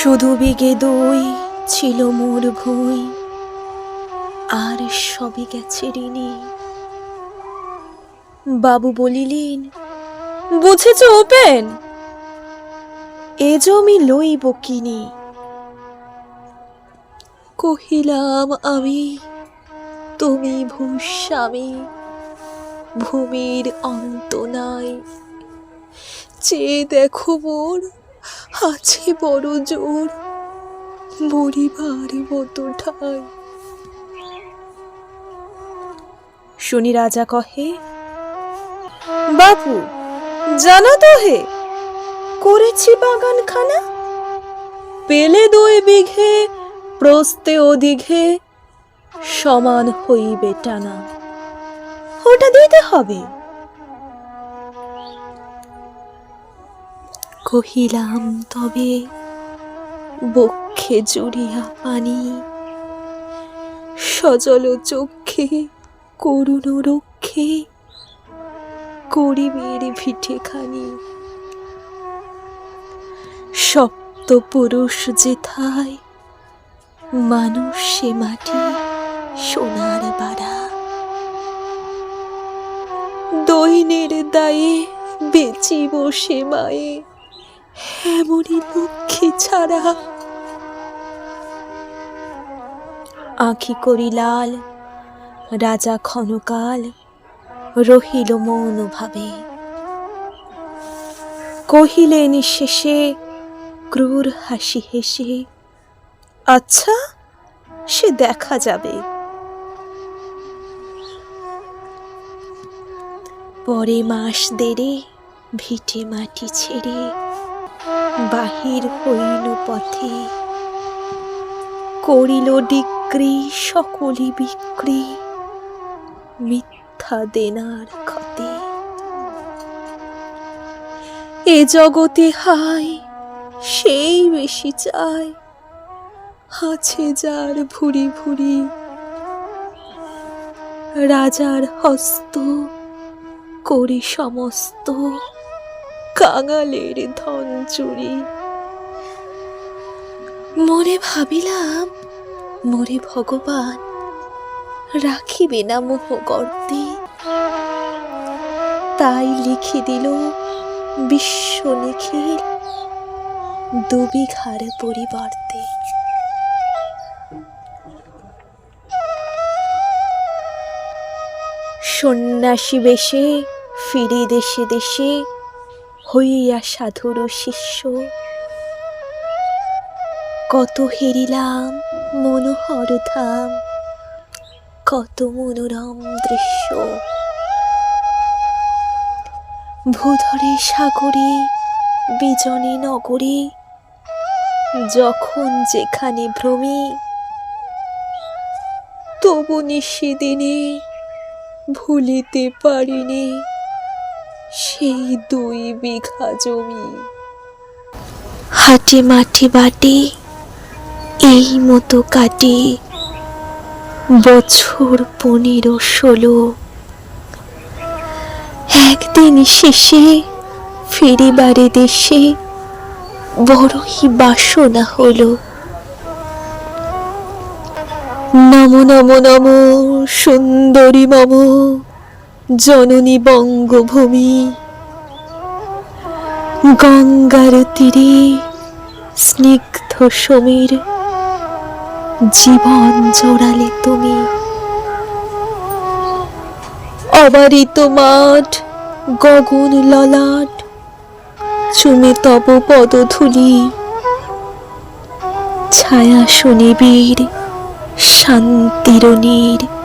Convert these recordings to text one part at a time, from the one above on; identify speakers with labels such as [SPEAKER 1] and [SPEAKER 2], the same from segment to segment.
[SPEAKER 1] শুধু বিগে দই ছিল মোর ভুই, আর সবই গেছে ঋণী। বাবু বলিলেন, বুঝেছ ওপেন, এ জমি লইব কিনি। কহিলাম, আমি, তুমি ভূস্বামী ভূমির অন্ত নাই। চেয়ে দেখো মোর আছে বড় জোর। মরিবার মতো ঠাই। শুনি রাজা কহে, বাপু, জানো তো হে, করেছি বাগান খানা পেলে দুই বিঘে, প্রস্তে অদিঘে সমান হইবে টানা। ওটা দিতে হবে। কহিলাম, তবে বক্ষে জুড়িয়া পানি, সজল চক্ষে করুণ রক্ষে করিবের ভিটে খানি সপ্ত পুরুষ যেথায়, মানুষ সে মাটি সোনার বাড়া। দৈনের দায়ে বেচি বসে মায়ে এমনই লক্ষ্মী ছাড়া। আঁখি করি লাল, রাজা ক্ষণকাল রহিল মৌন ভাবে। কহিলেন শেষে ক্রূর হাসি হেসে আচ্ছা সে দেখা যাবে। পরে মাস দেরে ভিটে মাটি ছেড়ে বাহির হইল পথে। করিল ডিক্রি সকলি বিক্রি, মিথ্যা দেনার ক্ষতে। এ জগতে হাই, সেই বেশি চায় আছে যার ভুরি ভুরি। রাজার হস্ত, করি সমস্ত। কাঙালের ধন চুরি। মনে ভাবিলাম মরে ভগবান রাখিবে না মোহ গর্তে তাই লিখে দিল বিশ্ব নিখিল দুবি দুবিঘার পরিবর্তে। সন্ন্যাসী বেশে ফিরে দেশে দেশে হইয়া সাধুর শিষ্য। কত হেরিলাম মনোহর ধাম, কত মনোরম দৃশ্য। ভূধরে সাগরে, বিজনে নগরে, যখন যেখানে ভ্রমি, তবু নিশিদিনে ভুলিতে পারিনি। সেই দুই বিঘা জমি। হাটে মাঠে বাটে, এই মতো কাটে। বছর পনেরো, ষোলো। একদিন শেষে ফিরিবারে দেশে বড়ই বাসনা হলো। নম নম নম, সুন্দরী মম। জননী বঙ্গভূমি। গঙ্গার তীরে স্নিগ্ধ সমীর জীবন জোড়ালে তুমি। অবারিত মাঠ, গগন ললাট, চুমে তব পদধূলি। ছায়া শনিবীর শান্তির নীর।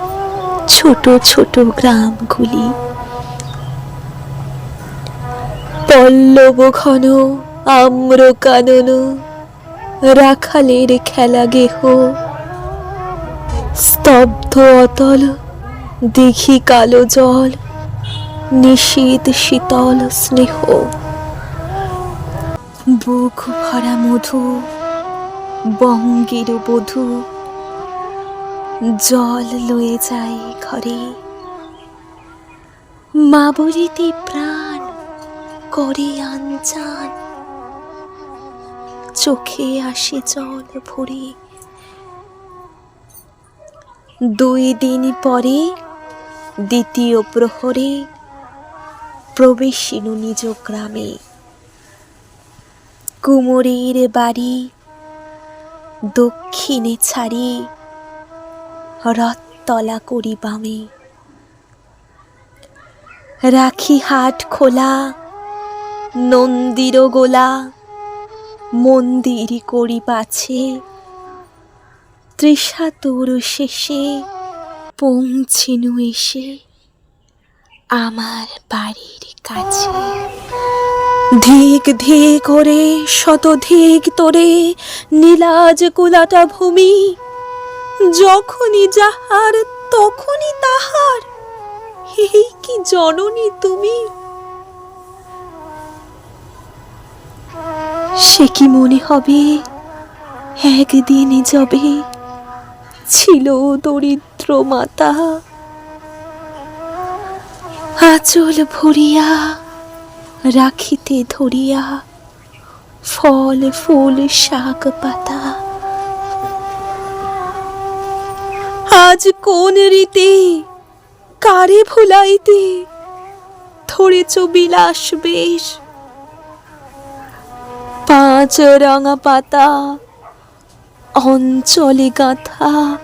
[SPEAKER 1] ছোট ছোট গ্রামগুলি। পল্লব ঘন আম্র কানন রাখালের খেলা গেহ স্তব্ধ অতল দেখি কালো জল নিশীত শীতল স্নেহ। বুক ভরা মধু, বঙ্গের বধূ। জল লয়ে যায় ঘরে। মা বলিতে প্রাণ করে আনচান চোখে আসে জল ভরে। দুই দিন পরে দ্বিতীয় প্রহরে প্রবেশিনু নিজ গ্রামে। কুমোরের বাড়ি দক্ষিণে ছাড়ি রথতলা করি বামে। রাখি হাট খোলা, নন্দির গোলা, মন্দির করি পাছে। তৃষা তোর শেষে পৌঁছিনু এসে আমার বাড়ির কাছে। ধিক ধিক করে শত ধিক তোরে, নীলাজ কুলাটা ভূমি যখনই যাহার, তখনই তাহার। এই কি জননী তুমি? সে কি মনে হবে, একদিন যবে ছিল দরিদ্র মাতা? আচল ভরিয়া, রাখিতে ধরিয়া, ফল, ফুল, শাক, পাতা আজ কোন রীতে? কারে ভুলাইতে? ধরেছ বিলাস বেশ। পাঁচ রঙা পাতা, অঞ্চলে গাঁথা।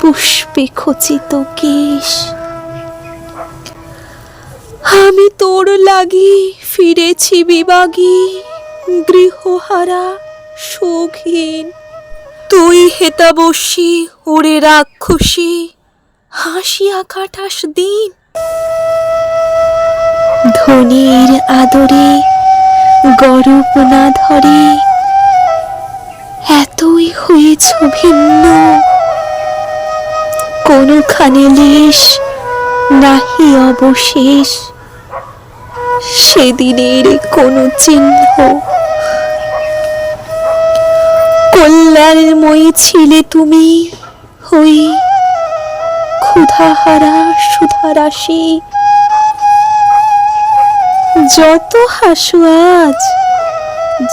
[SPEAKER 1] পুষ্পে খচিত কেশ। আমি তোর লাগি ফিরেছি বিবাগী। গৃহহারা সুখহীন তুই হেতা বসি, ওরে রাক্ষসী হাসিয়া কাটাস দিন। ধনির আদরে গরব না ধরে, এতই হয়েছ ভিন্ন। কোনখানে লেশ নাহি অবশেষ, সেদিনের কোনো চিহ্ন কল্যাণময়ী ছিলে তুমি হই, ক্ষুধাহারা সুধারাশি। যত হাসু আজ,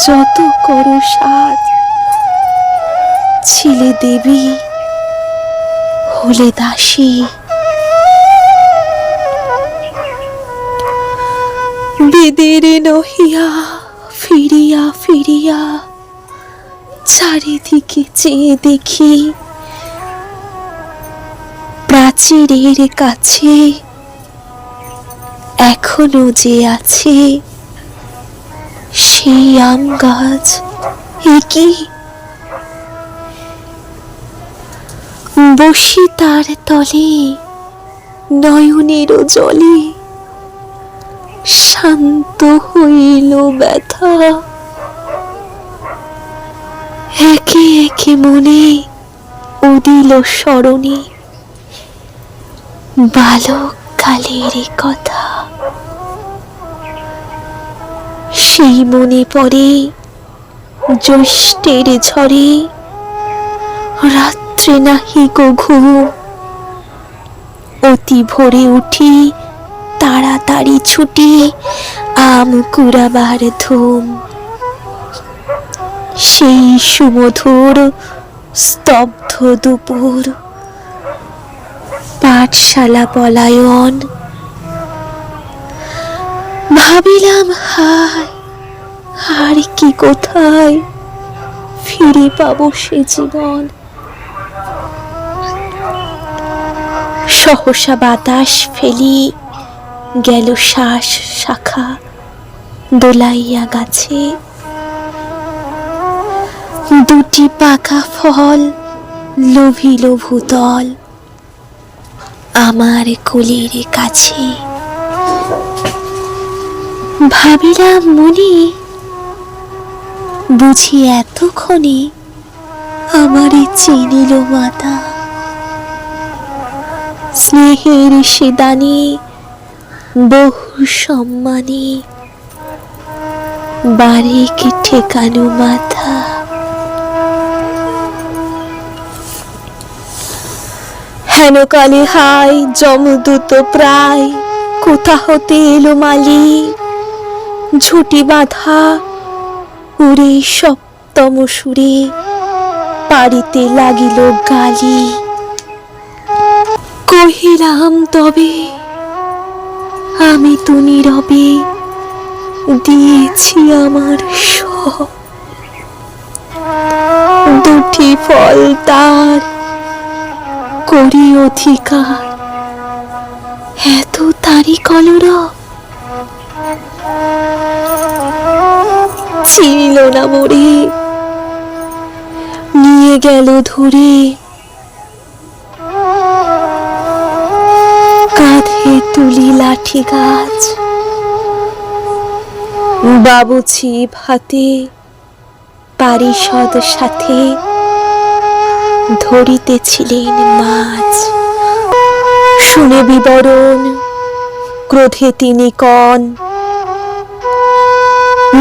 [SPEAKER 1] যত করো সাজ, ছিলে দেবী হলে দাসী। বেদের নহিয়া ফিরিয়া ফিরিয়া চারিদিকে চেয়ে দেখি প্রাচীরের কাছে এখনও যে আছে সেই আম গাছ। একই বসি তার তলে নয়নের জলে শান্ত হইল ব্যথা। একে একে মনে উদিল স্মরণে। বালক কালের কথা সেই মনে পড়ে জ্যৈষ্ঠের ঝড়ে। রাত্রে নাহি গো ঘুম। অতি ভোরে উঠি তাড়াতাড়ি ছুটি আম কুড়াবার ধুম। সেই সুমধুর স্তব্ধ দুপুর। পাঠশালা পলায়ন। ভাবিলাম, হায়, আর কি কোথায় ফিরে পাবো সে জীবন? সহসা বাতাস ফেলি গেল শ্বাস শাখা দোলাইয়া গাছে। দুটি পাকা ফল লোভিল ভূতল আমার কোলের কাছে। ভাবিলাম মনে, বুঝি এতক্ষণে আমারে চিনিল মাতা। স্নেহের সেদানি বহু সম্মানে বারিক ঠেকানো মাথা। হেন কালে হাই যমদূত প্রায়? কোথা হতে এলো মালি ঝুটি বাঁধা উড়ে সপ্তম সুরে পারিতে লাগিল গালি। কহিলাম, তবে আমি তো নীরবে দিয়েছি আমার সব। দুটি ফল তার করি অধিকার। এত তারি কলরব চিনিল না মরে। নিয়ে গেল ধরে। কাঁধে তুলি লাঠি গাছ। বাবু ছিপ হাতে পারিষদ সাথে। ধরিতেছিলেন মাছ। শুনে বিবরণ, ক্রোধে তিনি কন,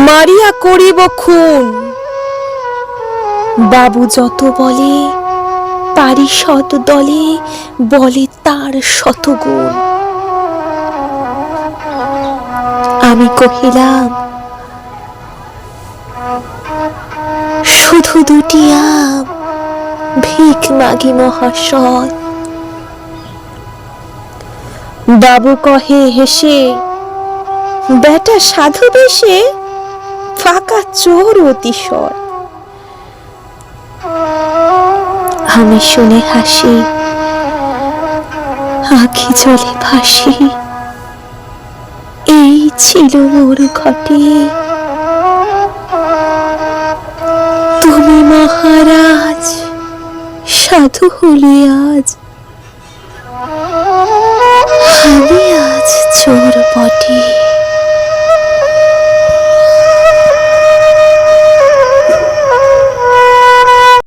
[SPEAKER 1] মারিয়া করিব খুন। বাবু যত বলে, পারিষদ দলে বলে তার শতগুণ। আমি কহিলাম, শুধু দুটি আম ভিক মাগি মহাশয়। বাবু কহে, হেসে, বেটা সাধু বেশে, ফাঁকা চোর অতিশয়। আমি শুনে হাসি, আখি জলে ভাসি। এই ছিল মোর ঘটে। তুমি মহারাজ সাধু হলি আজ। আমি আজ চোর বটে।